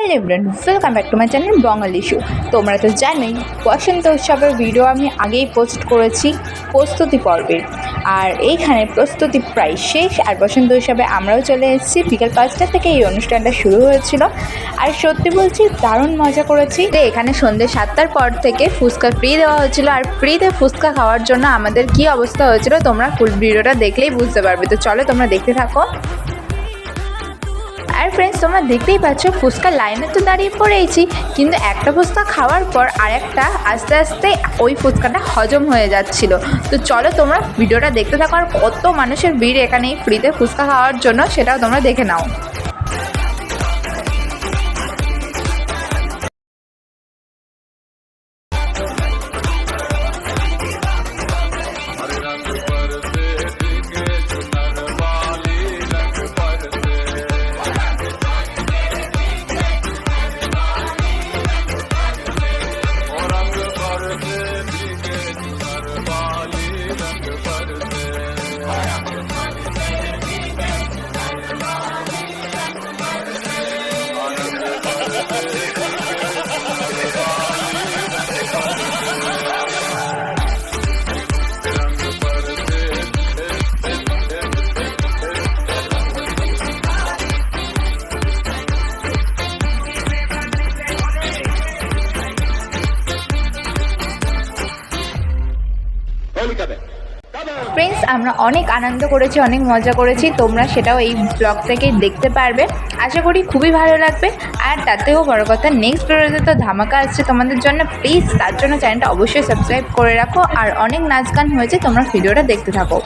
Welcome back to my channel Bangali show তোমরা তো জানোই, বসন্ত উৎসবের ভিডিও আমি আগেই পোস্ট করেছি, প্রস্তুতি পর্বের আর এইখানে প্রস্তুতি প্রায় শেষ, আর বসন্ত উৎসবে আমরাও চলে এসেছি। বিকেল পাঁচটা থেকে এই অনুষ্ঠানটা শুরু হয়েছিল। আর সত্যি বলছি, দারুণ মজা করেছি। তো এখানে সন্ধ্যে সাতটার পর থেকে ফুচকা ফ্রি দেওয়া হয়েছিল। আর ফ্রিতে ফুচকা খাওয়ার জন্য আমাদের কি অবস্থা হয়েছিল, তোমরা ফুল ভিডিওটা দেখলেই বুঝতে পারবে। তো চলো তোমরা দেখতে থাকো। আর ফ্রেন্ডস তোমরা দেখতেই পাচ্ছ ফুচকা লাইনে তো দাঁড়িয়ে পড়েইছি। কিন্তু একটা ফুচকা খাওয়ার পর আর একটা আস্তে আস্তে ওই ফুচকাটা হজম হয়ে যাচ্ছিল। তো চলো তোমরা ভিডিওটা দেখতে থাকো আর কত মানুষের ভিড় এখানে ফ্রিতে ফুচকা খাওয়ার জন্য সেটাও তোমরা দেখে নাও। ফ্রেন্ডস আমরা অনেক আনন্দ করেছি, অনেক মজা করেছি। তোমরা সেটাও এই ব্লগ থেকে দেখতে পারবে। আশা করি খুবই ভালো লাগবে। আর তাতেও বড় কথা নেক্সট ভিডিওতে তো ধামাকা আসছে তোমাদের জন্য। প্লিজ তার জন্য চ্যানেলটা অবশ্যই সাবস্ক্রাইব করে রাখো। আর অনেক নাচ গান হয়েছে, তোমরা ভিডিওটা দেখতে থাকো।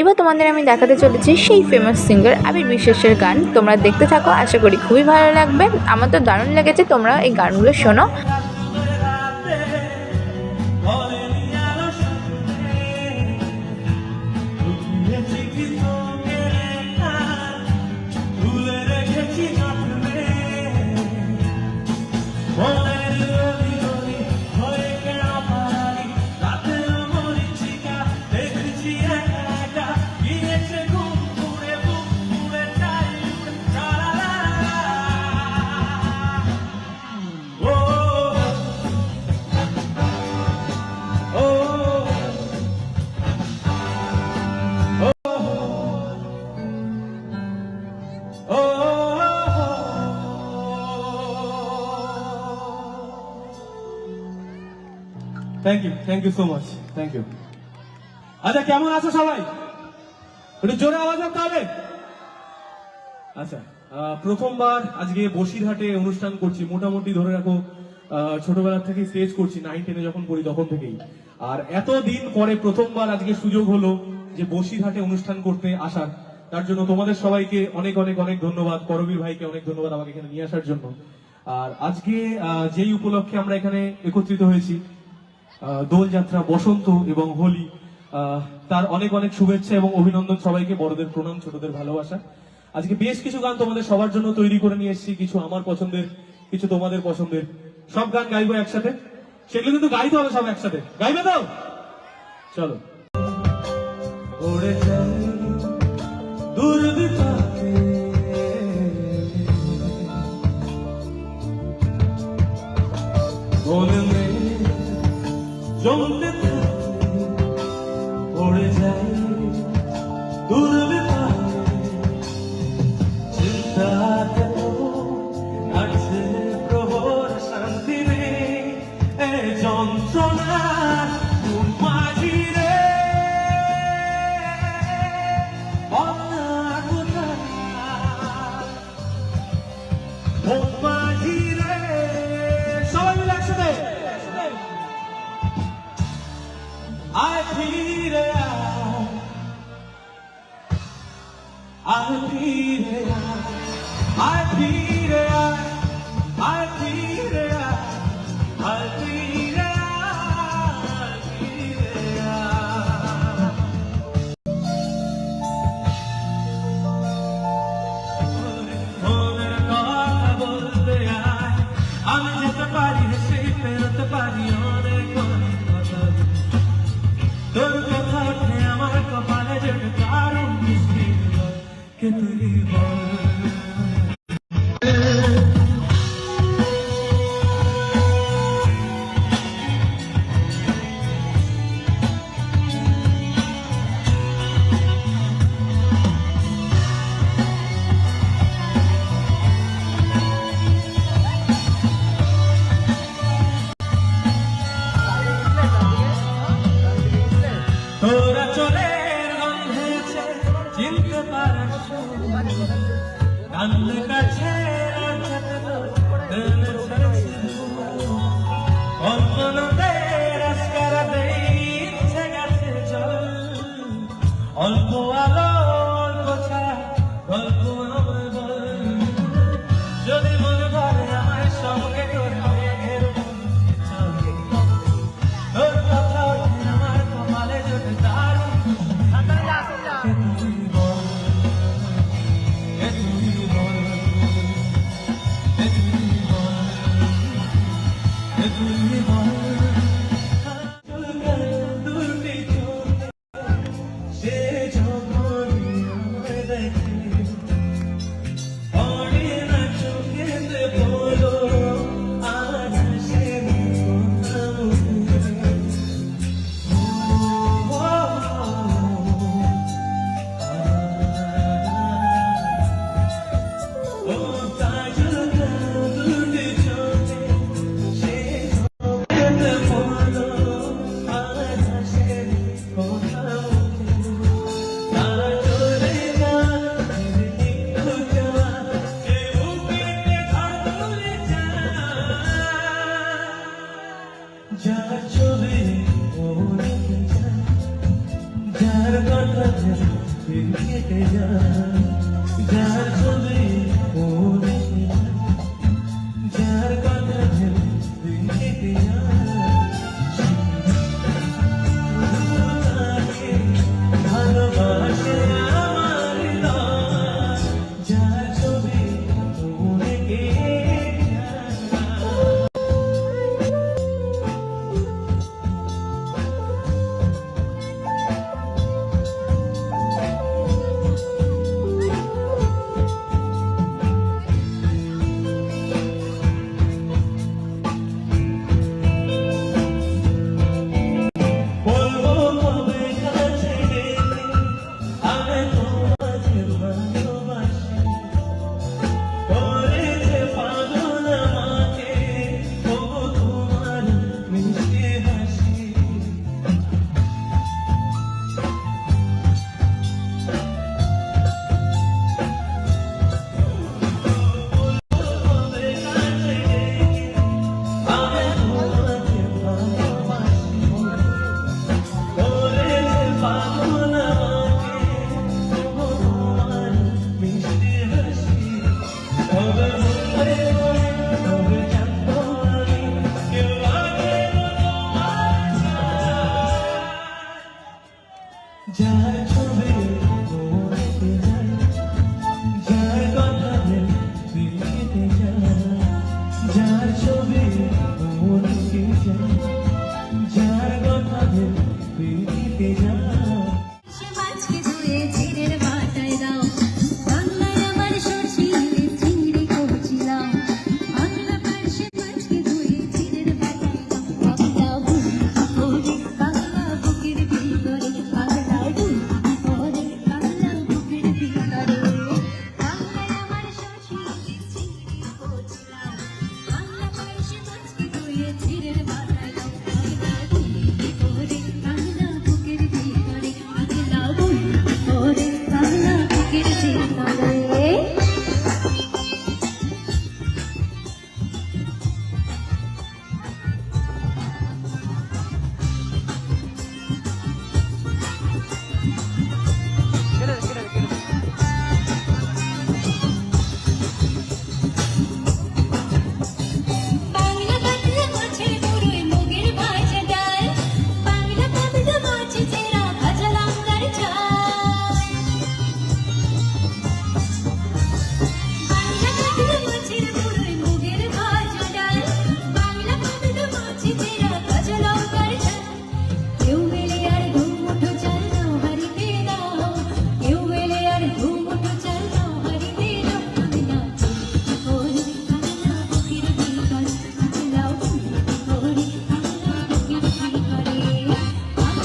এবার তোমাদের আমি দেখাতে চলেছি সেই ফেমাস সিঙ্গার আবির বিশ্বাসের গান। তোমরা দেখতে থাকো, আশা করি খুবই ভালো লাগবে। আমার তো দারুণ লেগেছে তোমরা এই গানগুলো শোনো। Thank you thank you so much thank you আচ্ছা কেমন আছো সবাই? একটু জোরে আওয়াজ তাহলে আচ্ছা প্রথমবার আজকে বসিরহাটে অনুষ্ঠান করছি। মোটামুটি ধরে রাখো ছোটবেলা থেকে স্টেজ করছি নাইন টেনে যখন পড়ি তখন থেকেই। আর এতদিন পরে প্রথমবার আজকে সুযোগ হলো যে বসিরহাটে অনুষ্ঠান করতে আসার। তার জন্য তোমাদের সবাইকে অনেক অনেক অনেক ধন্যবাদ, করবীর ভাইকে অনেক ধন্যবাদ আমাকে এখানে নিয়ে আসার জন্য। আর আজকে যেই উপলক্ষে আমরা এখানে একত্রিত হয়েছি দোলযাত্রা, বসন্ত এবং হোলি তার অনেক অনেক শুভেচ্ছা এবং অভিনন্দন সবাইকে, বড়দের প্রণাম, ছোটদের ভালোবাসা। আজকে বেশ কিছু গান তোমাদের সবার জন্য তৈরি করে নিয়ে এসেছি, কিছু আমার পছন্দের, কিছু তোমাদের পছন্দের। সব গান গাইবো একসাথে? সেগুলো কিন্তু গাইতে হবে সব একসাথে। গাইবে তো? চলো। ওরে মনে জমতে পড়ে যায় দূর তোরা চলে গন্ধেছে চিনতে পারার কান্নে কাছে অল্পনতে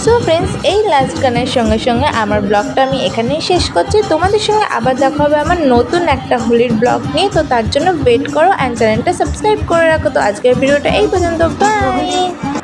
সো ফ্রেন্ডস এই লাস্ট গানের সঙ্গে সঙ্গে আমার ব্লগটা আমি এখানেই শেষ করছি। তোমাদের সঙ্গে আবার দেখা হবে আমার নতুন একটা হোলির ব্লগ নিয়ে। তো তার জন্য ওয়েট করো অ্যান্ড চ্যানেলটা সাবস্ক্রাইব করে রাখো। তো আজকের ভিডিওটা এই পর্যন্ত। বাই